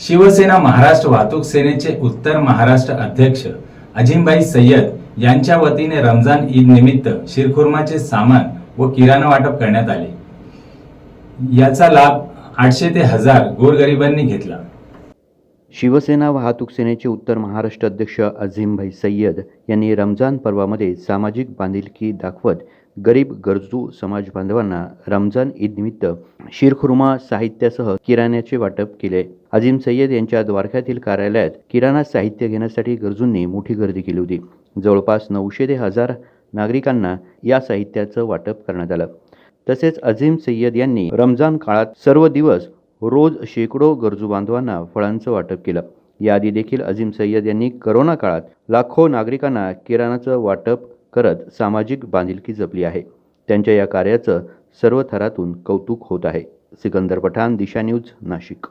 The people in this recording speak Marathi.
शिवसेना महाराष्ट्र वाहतूक सेनेचे उत्तर महाराष्ट्र अध्यक्ष अजिमभाई सय्यद यांच्या वतीने रमजान ईद निमित्त शिरखुर्माचे सामान व किराणा वाटप करण्यात आले. याचा लाभ आठशे ते हजार गोरगरिबांनी घेतला. शिवसेना वाहतूक सेनेचे उत्तर महाराष्ट्र अध्यक्ष अझीमभाई सय्यद यांनी रमजान पर्वामध्ये सामाजिक बांधिलकी दाखवत गरीब गरजू समाज बांधवांना रमजान ईदनिमित्त शिरखुर्मा साहित्यासह किराण्याचे वाटप केले. अझीम सय्यद यांच्या द्वारख्यातील कार्यालयात किराणा साहित्य घेण्यासाठी गरजूंनी मोठी गर्दी केली होती. जवळपास नऊशे ते हजार नागरिकांना या साहित्याचं वाटप करण्यात आलं. तसेच अझीम सय्यद यांनी रमजान काळात सर्व दिवस रोज शेकडो गरजू बांधवांना फळांचं वाटप केलं. याआधी देखील अझीम सय्यद यांनी करोना काळात लाखो नागरिकांना किराणाचं वाटप करत सामाजिक बांधिलकी जपली आहे. त्यांच्या या कार्याचं सर्व थरातून कौतुक होत आहे. सिकंदर पठाण दिशा न्यूज नाशिक.